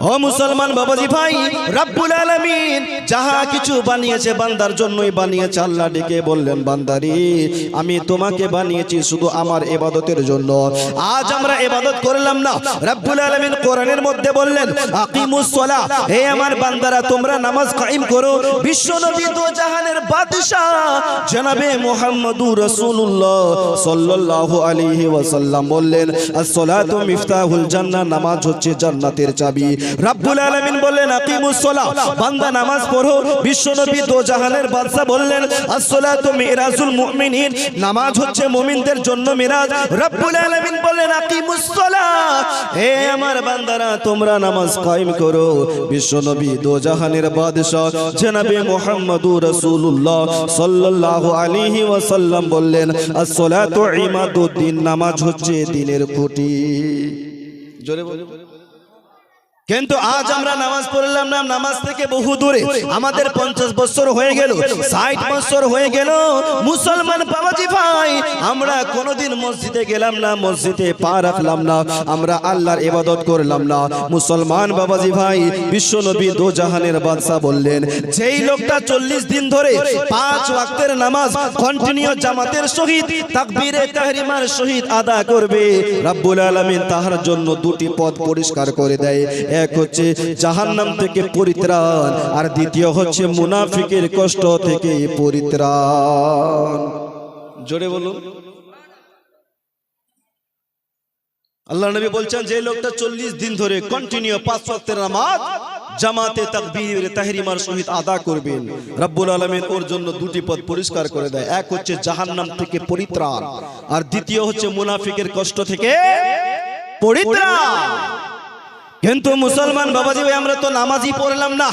ও মুসলমান বাবাজি ভাই, রাব্বুল আলামিন যাহা কিছু বানিয়েছে বান্দার জন্যই বানিয়েছে, আল্লাহ ডেকে বললেন, বান্দারি, আমি তোমাকে বানিয়েছি শুধু আমার ইবাদতের জন্য। আজ আমরা ইবাদত করলাম না। রাব্বুল আলামিন কোরআনের মধ্যে বললেন, আকিমুস সালাহ, হে আমার বান্দারা, তোমরা নামাজ কায়েম করো। বিশ্ব নবী দো জাহানের বাদশা জনাবে মুহাম্মদুর রাসূলুল্লাহ সাল্লাল্লাহু আলাইহি ওয়াসাল্লাম বললেন as-salatu মিফতাহুল জান্নাহ, নামাজ হচ্ছে জান্নাতের চাবি। রাব্বুল আলামিন বললেন, আকিমুস বান্দা নামাজ পড়ো। বিশ্বনবী দো জাহানের বাদশা বললেন as-salatu মিরাজুল মুমিনিন। নামাজ হচ্ছে মুমিনদের জন্য মিরাজ। রাব্বুল আলামিন বললেন, আকিমুস সালাহ। হে আমার বান্দারা, তোমরা নামাজ কায়েম করো। বিশ্বনবী দো জাহানের বাদশা জনাবে মুহাম্মদুর রাসূলুল্লাহ সাল্লাল্লাহু আলাইহি ওয়াসাল্লাম বললেন as-salatu ইমাদুদ্দিন। নামাজ হচ্ছে দিনের খুঁটি। জোরে বলো কিন্তু আজ আমরা নামাজ পড়লাম না নামাজ থেকে বহু দূরে। আমাদের পঞ্চাশ বছর হয়ে গেল ষাট বছর হয়ে গেল মুসলমান বাবাজি ভাই আমরা কোনোদিন মসজিদে গেলাম না মসজিদে পা রাখলাম না আমরা আল্লাহর ইবাদত করলাম না। মুসলমান বাবাজি ভাই বিশ্ব নবী দো জাহানের বাদশা বললেন যেই লোকটা চল্লিশ দিন ধরে পাঁচ ওয়াক্তের নামাজ কন্টিনিউ জামাতের সহিত তাকবীরে তাহরিমার সহিত আদা করবে রাব্বুল আলামিন তাহার জন্য দুটি পথ পরিষ্কার করে দেয়। এক হচ্ছে জাহান্নাম থেকে পরিত্রাণ, আর দ্বিতীয় হচ্ছে মুনাফিকের কষ্ট থেকে পরিত্রাণ। জোরে বলুন। আল্লাহ নবী বলছেন, যে লোকটা চল্লিশ দিন ধরে কন্টিনিউ পাঁচ ওয়াক্তের নামাজ, জামাতে তাকবীর, তাহরিমার সহিত আদা করবেন, রব্বুল আলামিন ওর জন্য দুটি পথ পরিষ্কার করে দেয়। এক হচ্ছে জাহান্নাম থেকে পরিত্রাণ, আর দ্বিতীয় হচ্ছে মুনাফিকের কষ্ট থেকে পরিত্রাণ। কিন্তু মুসলমান বাবাজি ভাই আমরা তো নামাজই পড়লাম না।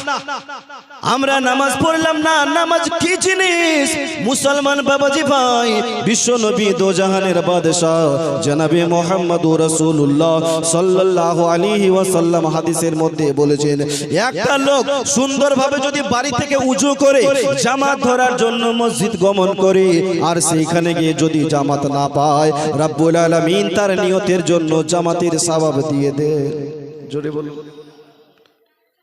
আমরা নামাজ পড়লাম না, নামাজ কি জিনিস? মুসলমান বাবাজি ভাই, বিশ্ব নবী দো জাহানের বাদশাহ, জনাবে মোহাম্মদুর রাসূলুল্লাহ সাল্লাল্লাহু আলাইহি ওয়াসাল্লাম হাদিসের মধ্যে বলেছেন, একটা লোক সুন্দরভাবে যদি বাড়ি থেকে উঁচু করে জামাত ধরার জন্য মসজিদ গমন করে, আর সেইখানে গিয়ে যদি জামাত না পায়, রাব্বুল আলামিন তার নিয়তের জন্য জামাতের সওয়াব দিয়ে দেয় জোরে বলুন।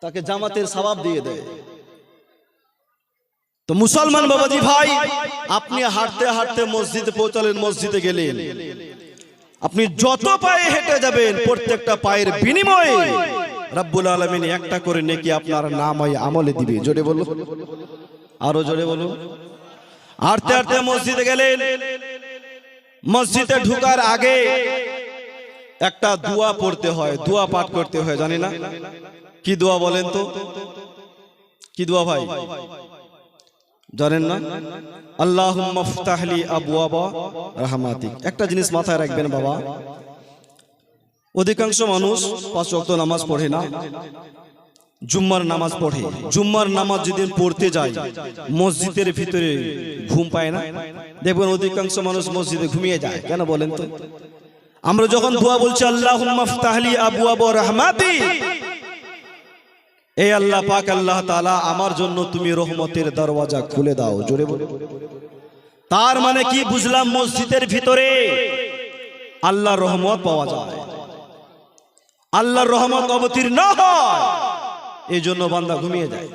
তাকে জামাতের সবাব দিয়ে দেয়। তো মুসলমান বাবাজি ভাই, আপনি হাঁটতে হাঁটতে মসজিদে পৌঁছালেন, মসজিদে গেলেন। আপনি যত পায়ে হেঁটে যাবেন, প্রত্যেকটা পায়ের বিনিময়ে রাব্বুল আলমিন একটা করে নেকি আপনার নাম আমলে দিবে। জোরে বলুন। আরও জোরে বলুন। হাঁটতে হাঁটতে মসজিদে গেলেন। মসজিদে ঢুকার আগে একটা দোয়া পড়তে হয়, দোয়া পাঠ করতে হয়, জানি না। কি দোয়া বলেন তো? কি দোয়া ভাই? জানেন না? আল্লাহ মফতাহলি আবুয়াবা রাহমাতিক। একটা জিনিস মাথায় রাখবেন বাবা, অধিকাংশ মানুষ পাঁচ ওয়াক্ত নামাজ পড়ে না, জুম্মার নামাজ পড়ে। জুম্মার নামাজ যেদিন পড়তে যায়, মসজিদের ভিতরে ঘুম পায় না। দেখবেন অধিকাংশ মানুষ মসজিদে ঘুমিয়ে যায়। কেন বলেন তো? আমরা যখন দোয়া বলছি আল্লাহ মাফতাহলি আবু আবু রহমাতি। এই আল্লাহ পাক, আল্লাহ তালা আমার জন্য তুমি রহমতের দরওয়াজা খুলে দাও, জোরে বলো তার মানে কি বুঝলাম মসজিদের ভিতরে আল্লাহ রহমত পাওয়া যায়। আল্লাহর রহমত অবতীর্ণ হয় এই জন্য বান্দা ঘুমিয়ে যায়।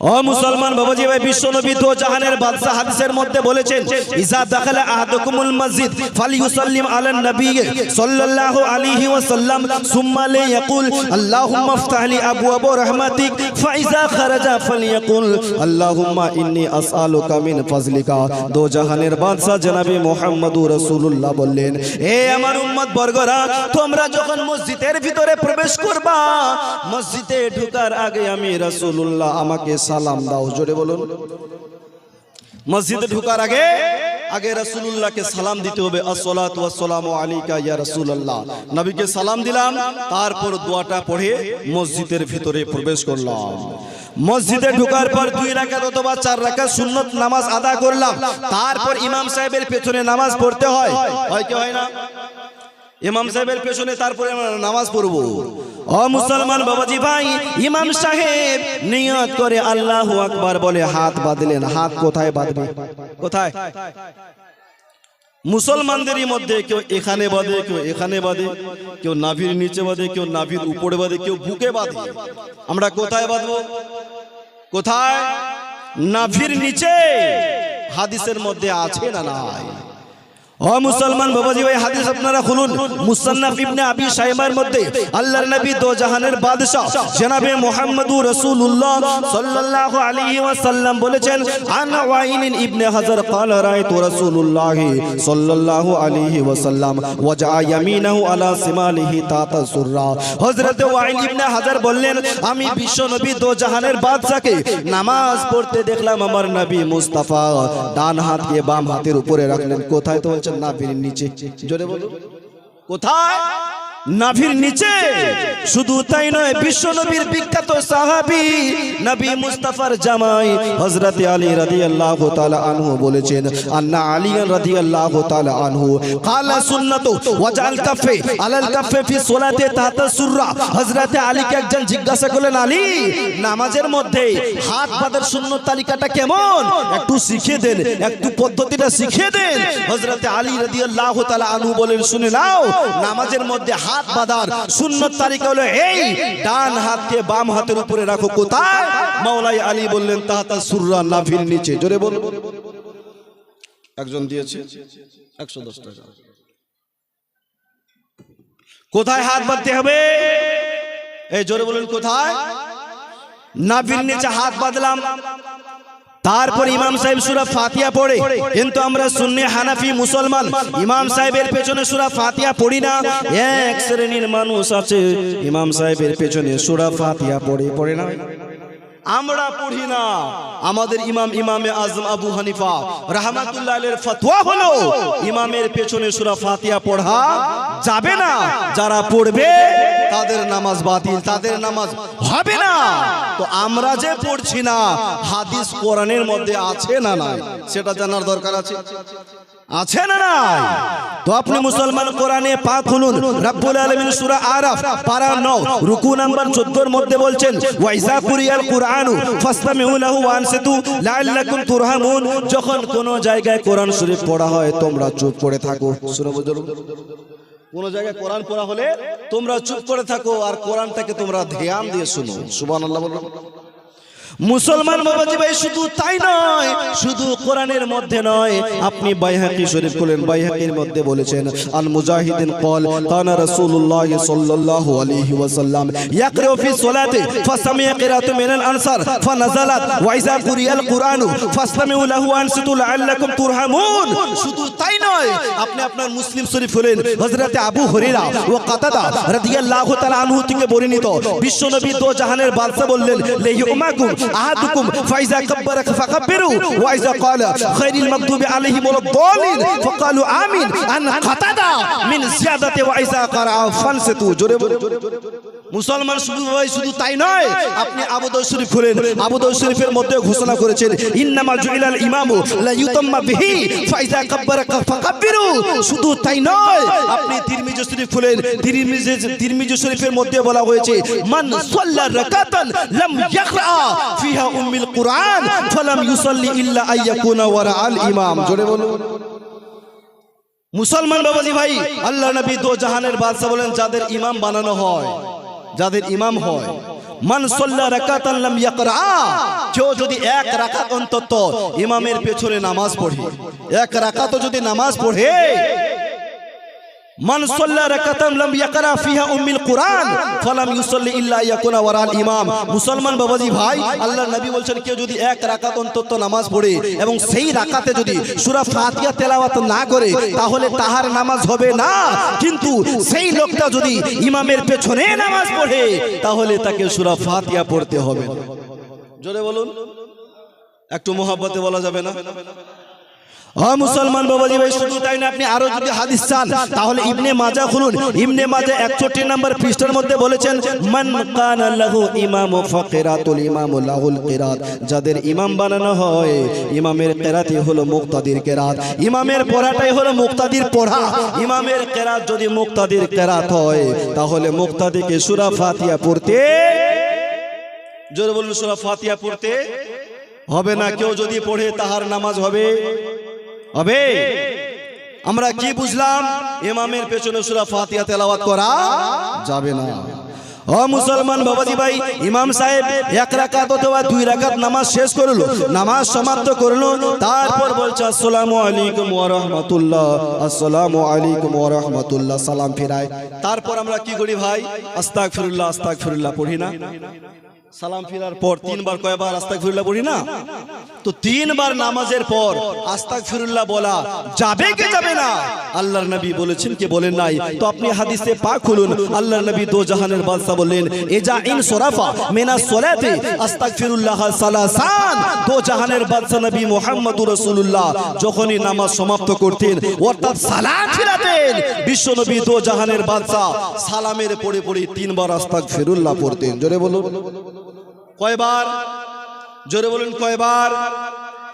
ও মুসলমান বাবাজি ভাই বিশ্ব নবী দো জাহানের বাদশা হাদিসের মধ্যে বলেছেন, ইজা দাখালা আহাদুকুমুল মসজিদ ফালিয়ুসাল্লিম আলান নবী সাল্লাল্লাহু আলাইহি ওয়াসাল্লাম, সুম্মা লিয়াকুল আল্লাহুম্মা ইফতাহ লি আবওয়াব রাহমাতিক, ফাইজা খারাজা ফালিয়াকুল, আল্লাহুম্মা ইন্নী আসআলুকা মিন ফাজলিকা। দো জাহানের বাদশা জনাবে মুহাম্মদুর রাসূলুল্লাহ বললেন, এ আমার উম্মত বর্গরা, তোমরা যখন মসজিদের ভিতরে প্রবেশ করবা, মসজিদে ঢোকার আগে আমি রাসূলুল্লাহ আমাকে সালাম দাও, জোরে বলুন। মসজিদে ঢোকার আগে আগে রাসূলুল্লাহকে সালাম দিতে হবে। নবীকে সালাম দিলাম, তারপর দোয়াটা পড়ে মসজিদের ভিতরে প্রবেশ করলাম। মসজিদে ঢোকার পর দুই রাকাত অথবা চার রাকাত সুন্নত নামাজ আদা করলাম। তারপর ইমাম সাহেবের পেছনে নামাজ পড়তে হয়। হয় কি হয় না? ইমাম সাহেবের পেছনে তারপরে নামাজ পড়ব। ও মুসলমান বাবাজি ভাই, ইমাম সাহেব নিয়ত করে আল্লাহ আকবার বলে, হাত বাঁধলেন। হাত কোথায় বাঁধবে? কোথায়? মুসলমানদেরই মধ্যে কেউ এখানে বাঁধে, কেউ এখানে বাঁধে, কেউ নাভির নিচে বাঁধে, কেউ নাভির উপরে বাঁধে, কেউ বুকে বাঁধে। আমরা কোথায় বাঁধবো? কোথায়? নাভির নিচে। হাদিসের মধ্যে আছে না নাই? ও মুসলমান বাবাজি ভাই হাদিস আপনারা খুলুন মুসান্নাফ ইবনে আবি শাইবার মধ্যে আল্লাহর নবী দো জাহানের বাদশা জনাবে মুহাম্মদুর রাসূলুল্লাহ সাল্লাল্লাহু আলাইহি ওয়াসাল্লাম বলেছেন আন ওয়াইন ইবনে হাজার قال رايت رسول الله صلى الله عليه وسلم وجع يمينه على شماله تحت السرة হযরত ওয়াইন ইবনে হাজার বললেন আমি বিশ্ব নবী দো জাহানের বাদশাকে নামাজ পড়তে দেখলাম আমার নবী মুস্তাফা ডান হাত দিয়ে বাম হাতের উপরে রাখলেন কোথায় তো বলছেন নাভির নিচে। জোরে বলুন। কোথায়? নাভির নিচে। শুধু তাই নয় বিশ্ব নবীর বিখ্যাত সাহাবি নবী মুস্তাফার জামাই হজরত আলী রাদি আল্লাহ আনহু বলেছেন আন্না আলী রাদি আল্লাহ আনহু ওয়াজাল কাফে আলাল কাফে ফি একজন জিজ্ঞাসা করলেন আলী নামাজের মধ্যে হাত পাদের শূন্য তালিকাটা কেমন? একটু শিখিয়ে দেন একটু পদ্ধতিটা শিখিয়ে দেন। হজরত আলী রাদি আল্লাহ আনহু বলেন শুনে নাও নামাজের মধ্যে হাত বাঁধার সুন্নত তালিকা হলো এই। ডান হাতকে বাম হাতের উপরে রাখো। কোথায়? মাওলাই আলী বললেন, তাহতা সুররা নাভির নিচে। জোরে বলুন। একজন দিয়েছে একশো দশ টাকা। কোথায় হাত বাঁধতে হবে? এই জোরে বলুন, কোথায়? নাভির নিচে হাত বাঁধলাম। তারপর ইমাম সাহেব সুরা ফাতিয়া পড়ে। কিন্তু আমরা সুন্নি হানাফি মুসলমান। ইমাম সাহেবের পেছনে সুরা ফাতিয়া পড়ি না। এক শ্রেণির মানুষ আছে ইমাম সাহেবের পেছনে সুরা ফাতিয়া পড়ে পড়ে না। আমরা পড়ি না। আমাদের ইমাম ইমামে আজম আবু হানিফা রাহমাতুল্লাহ আলের ফতোয়া হলো ইমামের পেছনে সুরা ফাতিয়া পড়া যাবে না। যারা পড়বে তাদের নামাজ বাতিল, তাদের নামাজ হবে না। তো আমরা যে পড়ছি না, হাদিস কোরআনের মধ্যে আছে না নাই? সেটা জানার দরকার আছে? আছে না নাই? তো আপনি মুসলমান কোরআনে পাক খুলুন রব্বুল আলামিন সূরা আরাফ, পারা 9 রুকু নাম্বার 14 এর মধ্যে বলছেন ওয়াইজা কুরিয়াল কুরআনু ফাসতামিউ লাহু ওয়ানসিতু লাআল্লাকুম তুরহামুন। যখন কোন জায়গায় কোরআন শরীফ পড়া হয়, তোমরা চুপ করে থাকো। সূরা বুজুর্গ। কোন জায়গায় কোরআন পড়া হলে তোমরা চুপ করে থাকো আর কোরআনটাকে তোমরা ধ্যান দিয়ে শুনো। সুবান আল্লাহ বলুন। মুসলমান বাবাজি ভাই, শুধু তাই নয়, শুধু কোরআনের মধ্যে নয়, আপনি বাইহাকি শরীফ বলেন বাইহাকির মধ্যে বলেছেন, আল মুজাহিদিন কল কানা রাসূলুল্লাহ সাল্লাল্লাহু আলাইহি ওয়াসাল্লাম ইয়াকরা ফি সলাতে, ফাসামিয়া কিরাতু মিনাল আনসার ফানাজালাত ওয়া ইযা কুরিয়াল কুরআন, ফাসতামিউ লাহু আনসুতু লাআল্লাকুম তুরহামুন। শুধু তাই নয়, আপনি আপনার মুসলিম শরীফ হলেন হযরত আবু হুরায়রা ওয়া কাতাদা রাদিয়াল্লাহু তাআলা আনহু থেকে বর্ণিত, বিশ্বনবী দোজাহানের বাদশা বললেন, লাইয়ুমাকুম আহাদুকুম ফাইজা কাব্বারা ফাকাব্বিরু ওয়া ইজা ক্বালা খায়রিল মাগদুবি আলাইহিম ওয়ালাদ-দালিন ফাকালু আমিন আন কাতাদা মিন জিয়াদাতি ওয়া ইজা ক্বারা ফানসিতু জোরে বলে মুসলমান শুধু ভাই শুধু তাই নয়। আপনি আবু দাউদ শরীফ খুলেন। আবু দাউদ শরীফের মধ্যে ঘোষণা করেছেন ইন্নামা জুইলাল ইমামু লা ইউতাম্মা বিহি ফাইজা কাব্বারা ফাকাব্বিরু। শুধু তাই নয় আপনি শরীফের মধ্যে বলা হয়েছে, মান সাল্লা রাকাতান লাম ইয়াকরা ফিহা উম্মিল কুরআন, ফালাম ইউসাল্লি ইল্লা আইয়াকুনা ওয়ারা আল ইমাম। জোরে বলুন। মুসলমান বাবাজি ভাই আল্লাহ নবী দো জাহানের বাদশা বলেন, যাদের ইমাম বানানো হয়, যাদের ইমাম হয়, মান সাল্লা রাকাতান লাম ইয়াকরা, কেউ যদি এক রাকাত অন্তত ইমামের পেছনে নামাজ পড়ে, এক রাকাত যদি নামাজ পড়ে মান সাল্লা রাকাতান লাম ইয়াকরা ফিহা উম্মিল কুরআন, ফালাম ইউসাল্লি ইল্লা ইয়াকুনা ওয়ারাল ইমাম। মুসলমান বাবাজি ভাই, আল্লাহর নবী বলছেন, কেউ যদি এক রাকাত অন্তত নামাজ পড়ে এবং সেই রাকাতে যদি সূরা ফাতিহা তেলাওয়াত না করে, তাহলে তাহার নামাজ হবে না। কিন্তু সেই লোকটা যদি ইমামের পেছনে নামাজ পড়ে, তাহলে তাকে সূরা ফাতিহা পড়তে হবে জোরে বলুন। একটু মোহাব্বতে বলা যাবে না? ও মুসলমান বাবাজি ভাই, শুধু তাই না, আপনি আরও যদি হাদিস চান, তাহলে ইবনে মাজা খুলুন। ইবনে মাজা 61 নম্বর পৃষ্ঠার মধ্যে বলেছেন, মান কানা লাহু ইমাম ফাকিরাতুল ইমাম লাহুল কিরাত। যাদের ইমাম বানানো হয়, ইমামের কিরাতই হলো মুক্তাদির কিরাত। ইমামের পড়াটাই হলো মুক্তাদির পড়া। ইমামের কিরাত যদি মুক্তাদির কিরাত হয়, তাহলে মুক্তাদিকে সূরা ফাতিহা পড়তে জোরে বলুন, সূরা ফাতিহা পড়তে হবে না? কেউ যদি পড়ে, তাহার নামাজ হবে? হবে। আমরা কি বুঝলাম? ইমামের পেছনে সুরা ফাতিহা তেলাওয়াত করা যাবে না। ও মুসলমান বাবাজি ভাই ইমাম সাহেব এক রাকাত অথবা দুই রাকাত নামাজ শেষ করল নামাজ সমাপ্ত করল তারপর বলছে আসসালামু আলাইকুম ওয়া রাহমাতুল্লাহ আসসালামু আলাইকুম ওয়া রাহমাতুল্লাহ। সালাম ফিরায়। তারপর আমরা কি করি ভাই? আস্তাগফিরুল্লাহ আস্তাগফিরুল্লাহ পড়ি না? সালাম ফিরার পর তিনবার কয়বার আস্তাক ফিরুল্লাহ পড়ি না? তো তিনবার নামাজের পর আস্তাক ফিরুল্লাহ বলা যাবে কি যাবে না? আল্লাহর নবী বলেছেন কি বলেন নাই তো আপনি হাদিসে পাক খুলুন। আল্লাহর নবী দো জাহানের বাদশা বললেন এজা ইন সরাফা মিনা সলাতে আস্তাক ফিরুল্লাহ সালাসান। দো জাহানের বাদশা নবী মুহাম্মদুর রাসূলুল্লাহ যখনই নামাজ সমাপ্ত করতেন অর্থাৎ সালাম ফিরাতেন বিশ্ব নবী দো জাহানের বাদশা সালামের পড়ে পড়ে তিনবার আস্তাক ফিরুল্লাহ পড়তেন। জোরে বলুন। কয়বার? জোরে বলুন কয়বার?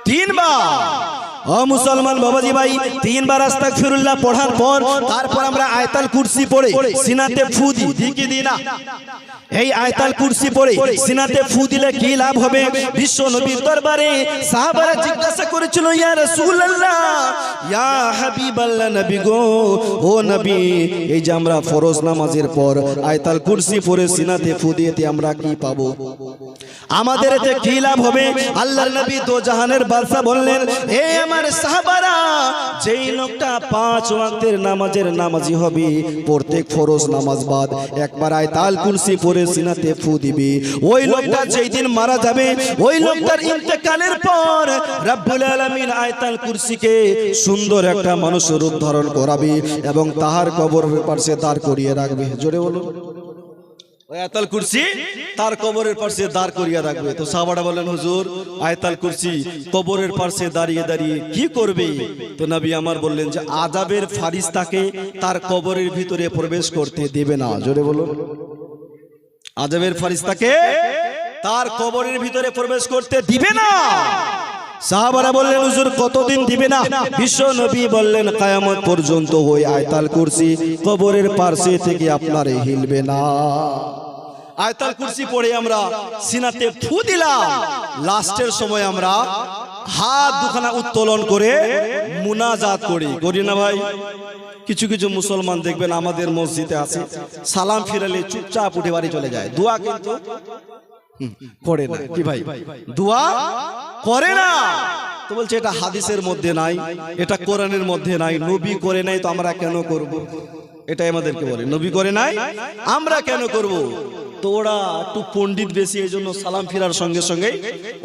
তিনবার। ও মুসলমান বাবাজি ভাই, তিনবার আস্তাক ফিরুল্লাহ পড়ার পর তারপর আমরা আয়তাল কুরসি পড়ে, সিনাতে ফু দিই। দিই কি দিই না এই আয়তাল কুরসি পড়ে, সিনাতে ফু দিলে কি লাভ হবে? বিশ্ব নবীর দরবারে সাহাবারা জিজ্ঞাসা করেছিল, ইয়া রাসূলুল্লাহ, ইয়া হাবিবাল্লাহ নবী গো, ও নবী, এই যে আমরা ফরজ নামাজের পর আয়তাল কুরসি পড়ে, সিনাতে ফু দিয়েতে আমরা কি পাবো? আমাদের এতে কি লাভ হবে? আল্লাহর নবী দো জাহানের বাদশা বললেন হে আমার সাহাবারা যেই লোকটা পাঁচ ওয়াক্তের নামাজের নামাজি হবে, প্রত্যেক ফরজ নামাজ বাদ। একবার আয়তাল কুরসি পড়ে সিনাতে ফু দিবে। ওই লোকটা যেই দিন মারা যাবে, ওই লোকটার ইন্তেকালের পর রব্বুল আলামিন আয়তাল কুরসিকে সুন্দর একটা মানুষের রূপ ধারণ করাবে এবং তাহার কবরের পাশে দাঁড় করিয়ে রাখবে। জোরে বলুন। আয়তাল কুরসি, তার কবরের পাশে দাঁড় করিয়া রাখবে। তো সাহাবারা বলেন, হুজুর, আয়তাল কুরসি কবরের পাশে দাঁড়িয়ে দাঁড়িয়ে কি করবে? তো নবী আমার বললেন যে আজাবের ফারিস্তাকে তার কবরের ভিতরে প্রবেশ করতে দেবে না। জোরে বলুন। আজাবের ফারিস্তাকে তার কবরের ভিতরে প্রবেশ করতে দিবে না। সাহাবারা বললেন, হুজুর, কতদিন দিবে না? বিশ্ব নবী বললেন, কায়ামত পর্যন্ত ওই আয়তাল কুরসি, কবরের পার্শ্বে থেকে আপনার হিলবে না। আয়তাল কুরসি পড়ে আমরা সিনাতে ফু দিলাম। লাস্টের সময় আমরা হাত দুখানা উত্তোলন করে মুনাজাত করি। করি না ভাই? কিছু কিছু মুসলমান দেখবেন আমাদের মসজিদে আছে, সালাম ফিরালে চুপচাপ উঠে বাড়ি চলে যায়। দোয়া কিন্তু করে না। কি ভাই। দোয়া? করে না? তো বলছে এটা হাদিসের মধ্যে নাই এটা কোরআনের মধ্যে নাই নবী করে নাই তো আমরা কেন করব? এটাই আমাদেরকে বলে নবী করে নাই আমরা কেন করব? তো ওরা একটু পণ্ডিত বেশি, এই জন্য সালাম ফিরার সঙ্গে সঙ্গে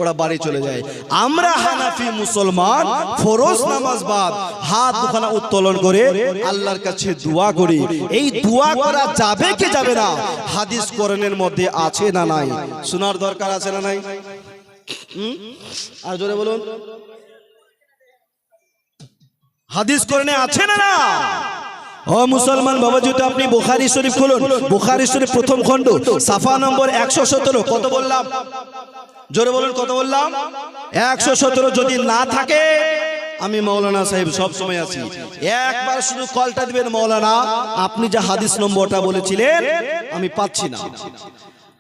ওরা বাড়ি চলে যায়। আমরা হানাফি মুসলমান, ফরজ নামাজ বাদ, হাত দুখানা উত্তোলন করে আল্লাহর কাছে দোয়া করি। এই দোয়া করা যাবে কি যাবে না? হাদিস কোরআনের মধ্যে আছে না নাই? শোনার দরকার আছে না নাই? আর জোরে বলুন। হাদিস কোরআনে আছে না না? ও মুসলমান বাবা যদি আপনি বুখারি শরীফ খুলুন। বুখারি শরীফ প্রথম খণ্ড, সাফা নম্বর একশো সতেরো। কত বললাম? জোরে বলুন, কত বললাম? একশো সতেরো যদি না থাকে, আমি মৌলানা সাহেব সব সময় আছি। একবার শুধু কলটা দিবেন, মৌলানা, আপনি যে হাদিস নম্বরটা বলেছিলেন, আমি পাচ্ছি না।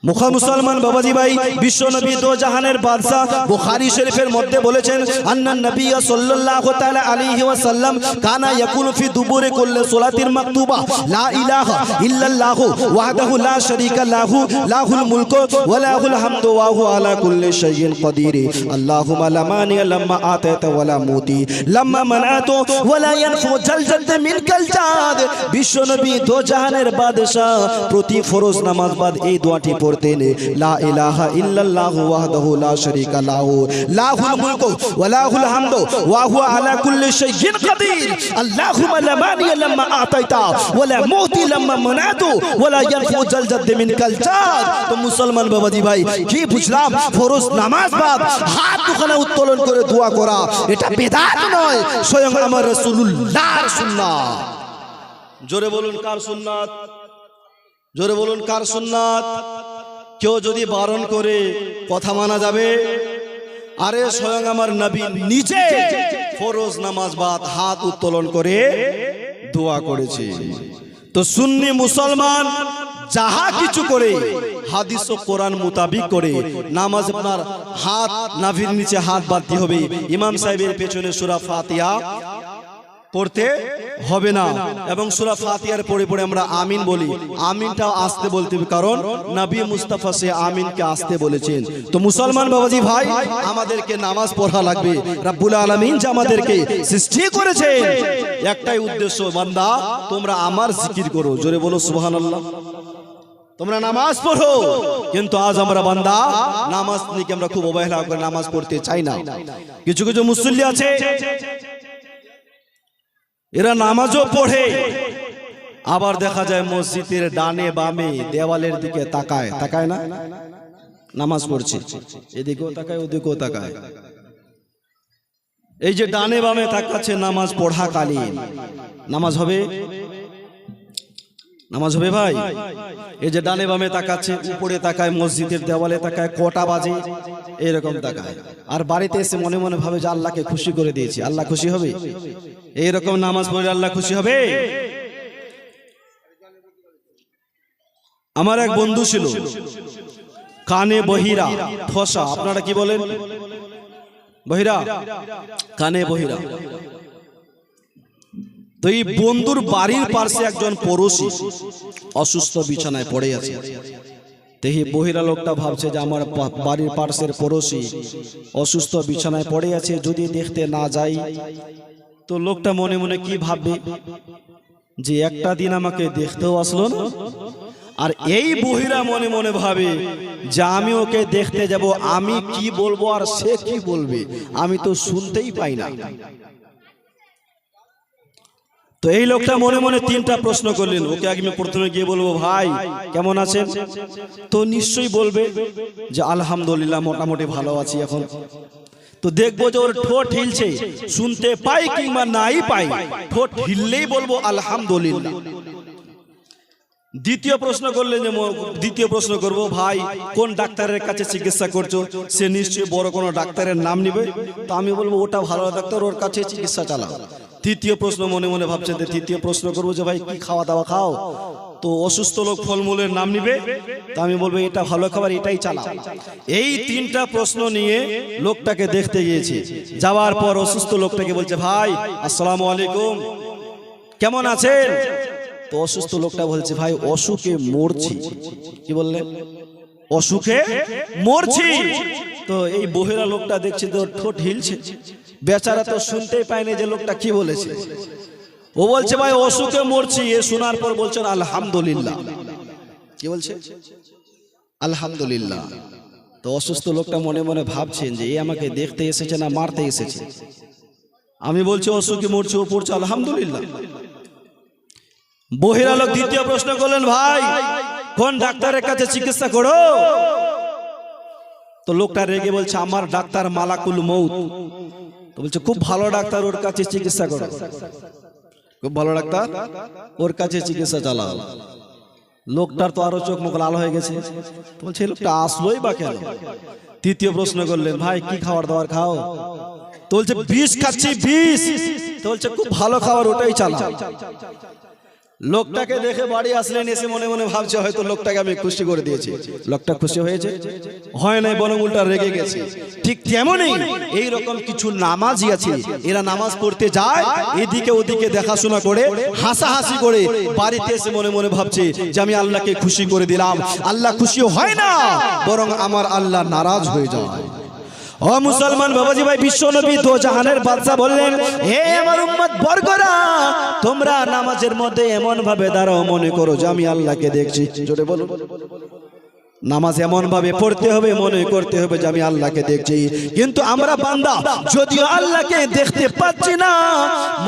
মুখা মুসলমান বাবাজি ভাই, বিশ্ব নবী দো জাহানের বাদশা বুখারী শরীফের মধ্যে বলেছেন আন্নান নবী সাল্লাল্লাহু তাআলা আলাইহি ওয়াসাল্লাম কানা ইয়াকুলু ফি দুবুরি কুল্লি সালাতিন মাকতুবা, লা ইলাহা ইল্লাল্লাহু ওয়াহদাহু লা শারীকা লাহু, লাহুল মুলকু ওয়া লাহুল হামদু ওয়া হুয়া আলা কুল্লি শাইইন কাদির আল্লাহুম্মা লা মানিয়া লাম্মা আতাতা ওয়া লা মুতি, লাম্মা মানাতু ওয়া লা ইয়ানফু জাল জাদ মিনকাল জাদ। বিশ্ব নবী দো জাহানের বাদশা প্রতি ফরজ নামাজ বাদ এই দোয়াটি পড়তেন লা ইলাহা ইল্লাল্লাহু ওয়াহদাহু লা শারীকা লাহু। লাহুল মুলকু ওয়া লাহুল হামদু ওয়া হুয়া আলা কুল্লি শাইইন কাদির। আল্লাহুম্মা লা মানিয়া লাম্মা আতাইতা ওয়া লা মুতি লাম্মা মানাতু ওয়া লা ইয়ানফু জাল মিনকাল জাদ তো মুসলমান বাবাজি ভাই, কি বুঝলাম? ফরজ নামাজ বাদ, হাত দুখানা উত্তোলন করে দোয়া করা, এটা বেদাত নয়, স্বয়ং আমার রাসূলুল্লাহর সুন্নাত জোরে বলুন কার সুন্নাত? জোরে বলুন কার সুন্নাত? কেউ যদি বারণ করে, কথা মানা যাবে? আরে স্বয়ং আমার নবী নিজে ফরজ নামাজ বাদ হাত উত্তোলন করে দোয়া করেছে। তো সুন্নি মুসলমান যাহা কিছু করে, হাদিস ও কোরআন মোতাবিক করে, নামাজ আপনার হাত, নাভির নিচে হাত বাঁধতে হবে। ইমাম সাহেবের পেছনে সুরা ফাতিহা পড়তে হবে না। এবং সুরা ফাতিহার পড়ে পড়ে আমরা আমিন বলি। আমিনটাও আসতে বলতে কারণ নবী মুস্তাফা সে আমিনকে আসতে বলেছেন। তো মুসলমান বাবাজি ভাই, আমাদেরকে নামাজ পড়া লাগবে। রাব্বুল আলামিন যে আমাদেরকে সৃষ্টি করেছে একটাই উদ্দেশ্য, বান্দা, তোমরা আমার জিকির করো। জোরে বলো, সুবহানাল্লাহ। তোমরা নামাজ পড়ো। কিন্তু আজ আমরা বান্দা, নামাজ নিয়ে আমরা খুব অবহেলা করে নামাজ পড়তে চাই না? কিছু কিছু মুসল্লি আছে এরা নামাজও পড়ে। আবার দেখা যায় মসজিদের ডানে বামে দেওয়ালের দিকে তাকায়। তাকায় না? নামাজ পড়ছে। এদিকেও তাকায়, ওদিকেও তাকায়। এই যে ডানে বামে তাকাচ্ছে, নামাজ পড়াকালীন। নামাজ হবে? নামাজ হবে ভাই? এই যে ডানে বামে তাকাচ্ছে, উপরে তাকায়, মসজিদের দেওয়ালে তাকায়, কটা বাজে? এরকম তাকায়। আর বাড়িতে এসে মনে মনে ভাবে যে আল্লাহকে খুশি করে দিয়েছি। আল্লাহ খুশি হবে? এইরকম নামাজ পড়লে আল্লাহ খুশি হবে? আমার এক বন্ধু ছিল। কানে বহিরা, ফসা। আপনারা কি বলেন? বহিরা? কানে বহিরা। তো এই বন্ধুর বাড়ির পাশে একজন পড়োশি অসুস্থ বিছানায় পড়ে আছে। তেহি বহিরা লোকটা ভাবছে যে আমার বাড়ির পার্শ্বের পড়োশি অসুস্থ বিছানায় পড়ে আছে, যদি দেখতে না যাই, তো লোকটা মনে মনে কি ভাববে? যে একটা দিন আমাকে দেখতেও আসলো না। আর এই বহিরা মনে মনে ভাবে যে আমি ওকে দেখতে যাব, আমি কি বলব আর সে কি বলবে? আমি তো শুনতেই পাই না। তো এই লোকটা মনে মনে তিনটা প্রশ্ন করলেন। ওকে আমি প্রথমে গিয়ে বলব ভাই কেমন আছেন? তো নিশ্চয়ই বলবে যে আলহামদুলিল্লাহ মোটামুটি ভালো আছি এখন। তো দেখব যে ওর ঠোঁট হিলছে। শুনতে পাই কিংবা নাই পাই ঠোঁট হিললেই বলব আলহামদুলিল্লাহ। দ্বিতীয় প্রশ্ন করলেন যে দ্বিতীয় প্রশ্ন করব ভাই কোন ডাক্তারের কাছে চিকিৎসা করছ? সে নিশ্চয়ই বড় কোনো ডাক্তারের নাম নিবে। তো আমি বলব ওটা ভালো ডাক্তার ওর কাছে চিকিৎসা চালাও। তৃতীয় প্রশ্ন মনে মনে ভাবছেন তৃতীয় প্রশ্ন করব যে ভাই, কি খাওয়া দাওয়া খাও? তো অসুস্থ লোক ফলমূলের নাম নিবে? তা আমি বলব, এটা ভালো খাবার, এটাই চালাও। এই তিনটা প্রশ্ন নিয়ে লোকটাকে দেখতে গিয়েছি। যাওয়ার পর অসুস্থ লোকটাকে বলছে, ভাই, আসসালামু আলাইকুম। কেমন আছেন? তো অসুস্থ লোকটা বলছে, ভাই, অসুখে মরছি। কি বললেন অসুখে মরছি। তো এই বহেরা লোকটা দেখছে, তো ঠোঁট হিলছে। বেচারা তো শুনতেই পায়নি যে লোকটা কি বলেছে। ও বলছে, ভাই, অসুখে মরছি। এ শোনার পর বলছেন, আলহামদুলিল্লাহ। কি বলছে? আলহামদুলিল্লাহ। তো অসুস্থ লোকটা মনে মনে ভাবছেন যে, এ আমাকে দেখতে এসেছে না মারতে এসেছে? আমি বলছি, অসুখে মরছি, ও পড়ছে, আলহামদুলিল্লাহ। বহিরা লোক দ্বিতীয় প্রশ্ন করলেন, ভাই, কোন ডাক্তারের কাছে চিকিৎসা করো? তো লোকটা রেগে বলছে, আমার ডাক্তার মালাকুল মৌত তো বলছে, খুব ভালো ডাক্তার ওর কাছে চিকিৎসা করো। খুব ভালো ডাক্তার? ওর কাছে চিকিৎসা চালাও। লোকটার তো আরও চোখ মুখ লাল হয়ে গেছে। বলছে লোকটা আসলোই বা কেন? তৃতীয় প্রশ্ন করলেন, ভাই, কি খাবার দাবার খাও? তো বলছে, বিষ খাচ্ছি, বিষ। তো বলছে, খুব ভালো খাবার, ওটাই চালাও। লোকটাকে দেখে বাড়ি আসলেন, এসে মনে মনে ভাবছে, হয়তো লোকটাকে আমি খুশি করে দিয়েছি। লোকটা খুশি হয়েছে? হয় নাই, বরং উল্টা রেগে গেছে। ঠিক তেমনই এই রকম কিছু নামাজি আছে। এরা নামাজ পড়তে যায়, এদিকে ওদিকে দেখাশোনা করে, হাসাহাসি করে বাড়িতে এসে মনে মনে ভাবছে যে আমি আল্লাহকে খুশি করে দিলাম। আল্লাহ খুশি হয় না, বরং আমার আল্লাহ নারাজ হয়ে যায়। ও মুসলমান বাবাজি ভাই, বিশ্ব নবী দো জাহানের বাদশা বললেন, হে আমার উম্মত বর্গরা, তোমরা নামাজের মধ্যে এমন ভাবে দাঁড়াও, মনে করো যে আমি আল্লাহকে দেখছি। জোরে বলুন। নামাজ এমন ভাবে পড়তে হবে, মনে করতে হবে যে আমি আল্লাহকে দেখছি। কিন্তু আমরা বান্দা, যদিও আল্লাহকে দেখতে পাচ্ছি না,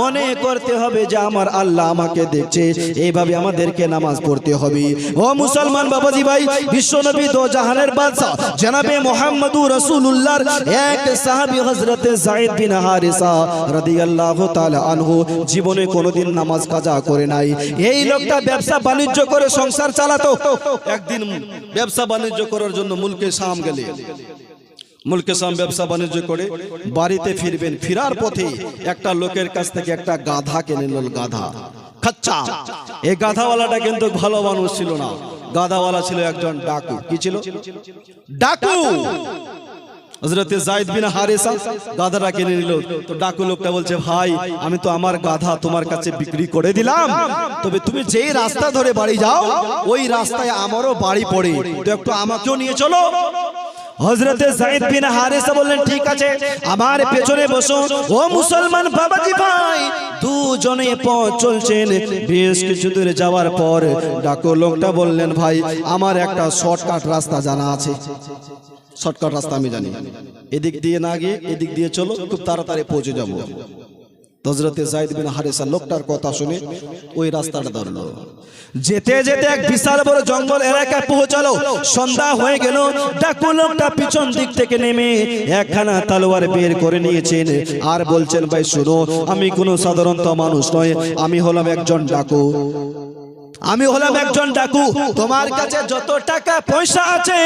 মনে করতে হবে যে আমার আল্লাহ আমাকে দেখছে। এইভাবে আমাদেরকে নামাজ পড়তে হবে। ও মুসলমান বাবাজি ভাই, বিশ্বনবী দো জাহানের বাদশা জনাবে মোহাম্মদুর রাসূলুল্লাহর এক সাহাবী হযরতে যায়েদ বিন হারিসা রাদিয়াল্লাহু তাআলা আনহু জীবনে কোনোদিন নামাজ কাজা করে নাই। এই লোকটা ব্যবসা বাণিজ্য করে সংসার চালাতো। একদিন ব্যবসা বাণিজ্য করার জন্য মুলকে সাম গেলে। মুলকে সাম ব্যবসা বাণিজ্য করে বাড়িতে ফিরবেন, ফিরার পথে একটা লোকের কাছ থেকে একটা গাধা কিনে নিল গাধা। খাচ্চা। এই গাধাওয়ালাটা কিন্তু ভালো মানুষ ছিল না। গাধাওয়ালা ছিল একজন ডাকু। কি ছিল? ডাকু। হজরতে জাইদ বিন হারেসা গাধাটা কিনে নিল। তো ডাকু লোকটা বলছে, ভাই, আমি তো আমার গাধা তোমার কাছে বিক্রি করে দিলাম। তবে তুমি যেই রাস্তা ধরে বাড়ি যাও, ওই রাস্তায় আমারও বাড়ি পড়ে। তো একটু আমাকেও নিয়ে চলো। হজরতে জাইদ বিন হারেসা বললেন ঠিক আছে আমার পেছনে বসো। ও মুসলমান বাবাজি ভাই দুজনে পথ চলছেন। বেশ কিছু দূরে যাওয়ার পর ডাকো লোকটা বললেন ভাই আমার একটা শর্টকাট রাস্তা জানা আছে। শর্টকাট রাস্তা আমি জানি। এদিক দিয়ে না গিয়ে এদিক দিয়ে চলো খুব তাড়াতাড়ি পৌঁছে যাব। হজরতে জাইদ বিন হারেসা লোকটার কথা শুনে ওই রাস্তাটা ধরলো। যেতে যেতে এক বিশাল বড় জঙ্গল এলাকায় পৌঁছালো। সন্ধ্যা হয়ে গেল। ডাকু লোকটা পিছন দিক থেকে নেমে একখানা তালোয়ার বের করে নিয়েছেন আর বলছেন, ভাই, শুনো, আমি কোনো সাধারণত মানুষ নয়, আমি হলাম একজন ডাকু। আমি হলাম একজন ডাকু। তোমার কাছে যত টাকা পয়সা আছে,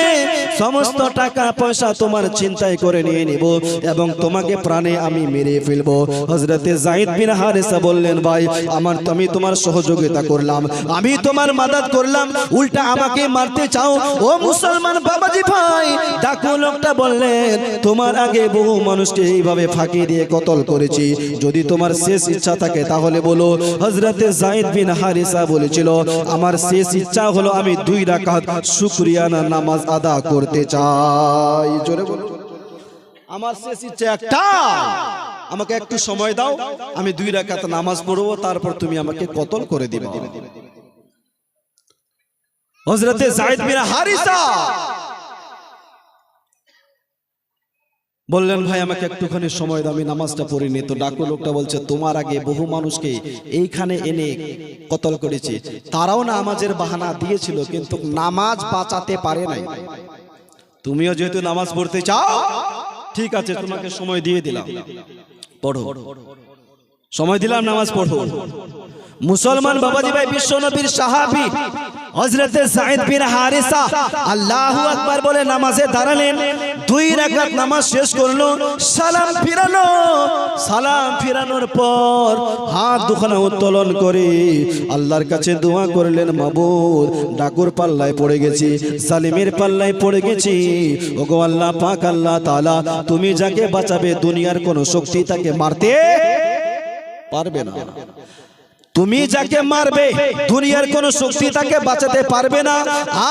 সমস্ত টাকা পয়সা তোমার চিন্তায় করে নিয়ে নিব এবং তোমাকে প্রাণে আমি মেরে ফেলব। হজরতে জাহিদ বিন হারেসা বললেন, ভাই, আমার আমি তোমার সহযোগিতা করলাম। আমি তোমার মাদাত করলাম। উল্টা আমাকে মারতে চাও? ও মুসলমান বাবাজি ভাই, ডাকু লোকটা বললেন, তোমার আগে বহু মানুষকে এইভাবে ফাঁকি দিয়ে কতল করেছি। যদি তোমার শেষ ইচ্ছা থাকে তাহলে বলো। হজরতে জাহিদ বিন হারিসা বলেছিল আমার শেষ ইচ্ছা হলো আমি দুই রাকাত শুক্রিয়ানা নামাজ আদা করতে চাই। আমার শেষ ইচ্ছা একটা। আমাকে একটু সময় দাও, আমি দুই রাকাত নামাজ পড়ব, তারপর তুমি আমাকে কতল করে দিবে। হজরতে জায়দ বিন হারিসা বললেন, ভাই, আমাকে একটুখানি সময় দাও, আমি নামাজটা পড়িনি তো ডাকু লোকটা বলছে, তোমার আগে বহু মানুষকে এইখানে এনে কতল করেছে। তারাও নামাজের বাহানা দিয়েছিল, কিন্তু নামাজ বাঁচাতে পারে নাই। তুমিও যেহেতু নামাজ পড়তে চাও, ঠিক আছে, তোমাকে সময় দিয়ে দিলাম। পড়ো। সময় দিলাম, নামাজ পড়ো। মুসলমান বাবাজি ভাই বিশ্ব নবীর সাহাবি হজরতে সাইদ বিন হারিসা আল্লাহু আকবার বলে নামাজে দাঁড়ালেন দুই রাকাত নামাজ শেষ করল সালাম ফিরানো সালাম ফিরানোর পর হাত দুখানা উত্তোলন করে আল্লাহর কাছে দোয়া করলেন মাবুদ ডাকুর পাল্লায় পড়ে গেছি সালিমের পাল্লায় পড়ে গেছি। ওগো আল্লাহ পাক আল্লাহ তাআলা তুমি যাকে বাঁচাবে দুনিয়ার কোনো শক্তি তাকে মারতে পারবে না। তুমি যাকে মারবে দুনিয়ার কোন শক্তি তাকে বাঁচাতে পারবে না।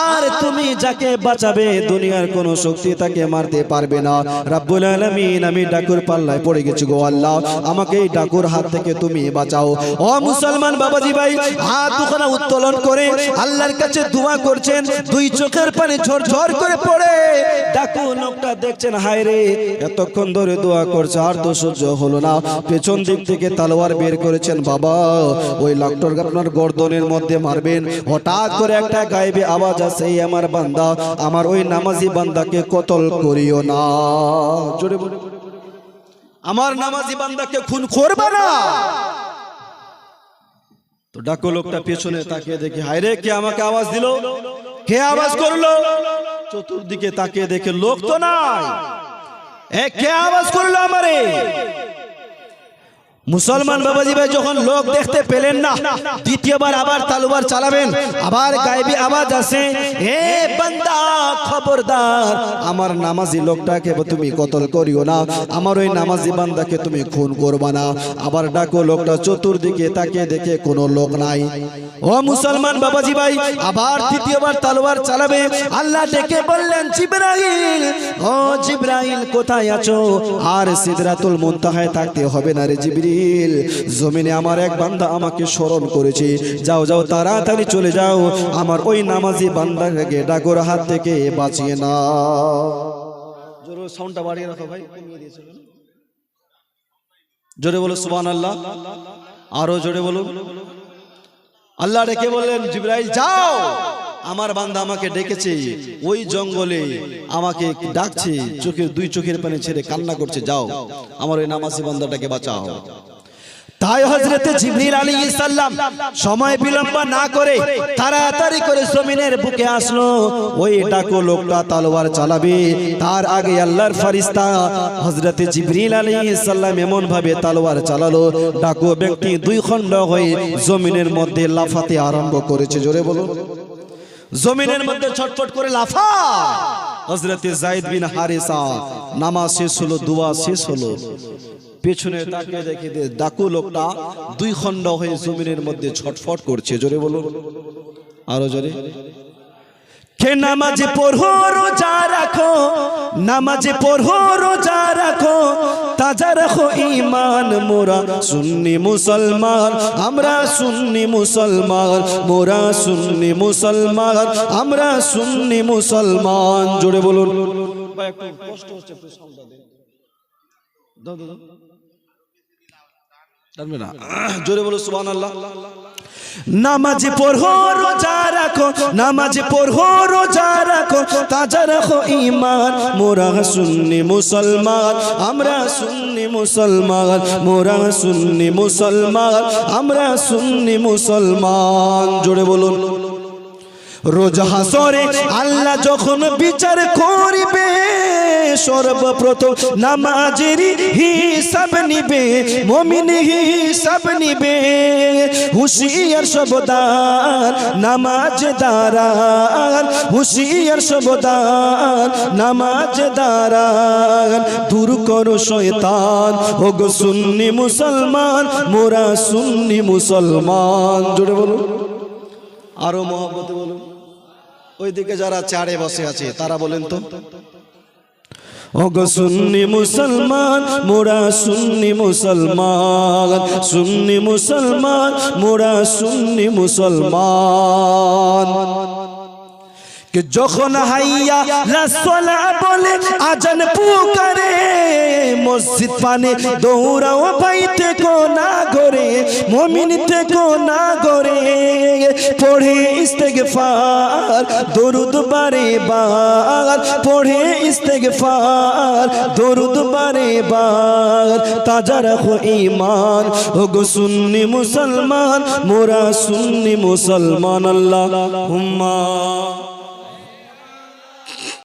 আর তুমি যাকে বাঁচাবে দুনিয়ার কোন শক্তি তাকে মারতে পারবে না। রাব্বুল আলামিন আমি ডাকুর পাল্লায় পড়ে গেছি গো আল্লাহ। আমাকে এই ডাকুর হাত থেকে তুমি বাঁচাও। ও মুসলমান বাবাজি ভাই হাত দুখানা উত্তোলন করে আল্লাহর কাছে দোয়া করছেন দুই চোখের পানি ঝরঝর করে পড়ে। ডাকু লোকটা দেখছেন হায় রে এতক্ষণ ধরে দোয়া করছে আর তো সহ্য হলো না। পেছন দিক থেকে তালোয়ার বের করেছেন বাবা। ওই লাকটর আপনার গর্দনের মধ্যে মারবেন। হঠাৎ করে একটা গায়েবে আওয়াজ আছে আমার বান্দা, আমার ওই নামাজি বান্দাকে কতল করিও না। জোরে আমার নামাজি বান্দাকে খুন করবে না। তো ডাকো লোকটা পেছনে তাকিয়ে দেখি, হায় রে, কে আমাকে আওয়াজ দিল? কে আওয়াজ করল? চতুর্দিকে তাকিয়ে দেখে লোক তো নাই। এ, কে আওয়াজ করল আমারে? মুসলমান বাবাজি ভাই যখন লোক দেখতে পেলেন না, দ্বিতীয়বার আবার তালুবার চালাবেন, আবার গায়েবী আওয়াজ আসে হে বান্দা, খবরদার, আমার নামাজি লোকটাকে তুমি কতল করিও না, আমার ওই নামাজি বান্দাকে তুমি খুন করবা না। আবার ডাকো, লোকটা চতুর্দিকে তাকিয়ে দেখে কোনো লোক নাই। ও মুসলমান বাবাজি ভাই, আবার তৃতীয়বার তালুবার চালাবে, আল্লাহ ডেকে বললেন, জিব্রাইল, ও জিব্রাইল, কোথায় আছো? আর সিদরাতুল মুনতাহায় থাকতে হবে না রে জিবরিল জমিনে আমার এক বান্দা আমাকে স্মরণ করেছে। যাও যাও, তাড়াতাড়ি চলে যাও। আমার ওই নামাজি বান্দাকে ডাকর হাত থেকে বাঁচিয়ে না জোরে সাউন্ডটা বাড়িয়ে রাখো ভাই জোরে বলো সুবহান আল্লাহ আরও জোরে বলুন আল্লাহ ডেকে বললেন? জিব্রাইল, যাও। আমার বান্দা আমাকে ডেকেছে, ওই জঙ্গলে আমাকে ডাকছে, চোখের দুই চোখের পানি ছেড়ে কান্না করছে, যাও, আমার ওই নামাজি বান্দাটাকে বাঁচাও। তাই হজরতে জিবরিল আলী সাল্লাম সময় বিলম্ব না করে তাড়াতাড়ি করে জমিনের বুকে আসলো। ওই ডাকো লোকটা তলোয়ার চালাবে, তার আগে আল্লাহর ফারিস্তা হজরতে জিবরিল আলী ইসাল্লাম এমন ভাবে তলোয়ার চালালো, ডাকো ব্যক্তি দুই খণ্ড হয়ে জমিনের মধ্যে লাফাতে আরম্ভ করেছে, জোরে বলো জমিনের মধ্যে ছটফট করে লাফা। হজরতে জাইদ বিন হারেসা নামাজ শেষ হলো দোয়া শেষ হলো। পেছনে তাকিয়ে দেখে ডাকু লোকটা দুই খণ্ড হয়ে জমিনের মধ্যে ছটফট করছে। জোরে বলুন। আরও জোরে। কে নামাজে পড়ো রোজা রাখো নামাজে পড়ো রোজা রাখো তাজা রাখো ইমান মোরা সুন্নি মুসলমান আমরা সুন্নি মুসলমান মোরা সুন্নি মুসলমান আমরা সুন্নি মুসলমান। জোরে বলুন। কষ্ট হচ্ছে জোরে বলো সুবহান আল্লাহ নামাজ পড়ো, রোজা রাখো, নামাজ পড়ো, রোজা রাখো, তাজা রাখো ইমান মোরা সুন্নি মুসলমান, আমরা সুন্নি মুসলমান, মোরা সুন্নি মুসলমান, আমরা সুন্নি মুসলমান। জোরে বলুন। রোজ হাসরে আল্লাহ যখন বিচার করিবে, সর্বপ্রথম নামাজের হিসাব নিবে, মমিন হিসাব নিবে, হুশিয়ার সবদান নামাজ দারান হুশিয়ার সবদান নামাজ দারান দূর করো শয়তান ও গো সুন্নি মুসলমান, মোরা সুন্নি মুসলমান। জোরে বলুন। আরও মহব্বতে বলুন। ওইদিকে যারা চারে বসে আছে, তারা বলেন তো। সুন্নি মুসলমান, মোরা সুন্নি মুসলমান সুন্নি মুসলমান, মোরা সুন্নি মুসলমান। কে যখন হাইয়া লাসলা বলে আজান পুকারে মসজিদ পানে দৌড়াও ভাই থেকো না গরে মমিন থেকো না গরে পড়ে ইস্তেগফার দরুদ বারে বার পড়ে ইস্তেগফার দরুদ বারে বার তাজা রাখো ঈমান ও গো সুন্নি মুসলমান মোরা সুন্নি মুসলমান আল্লাহ হুম্মা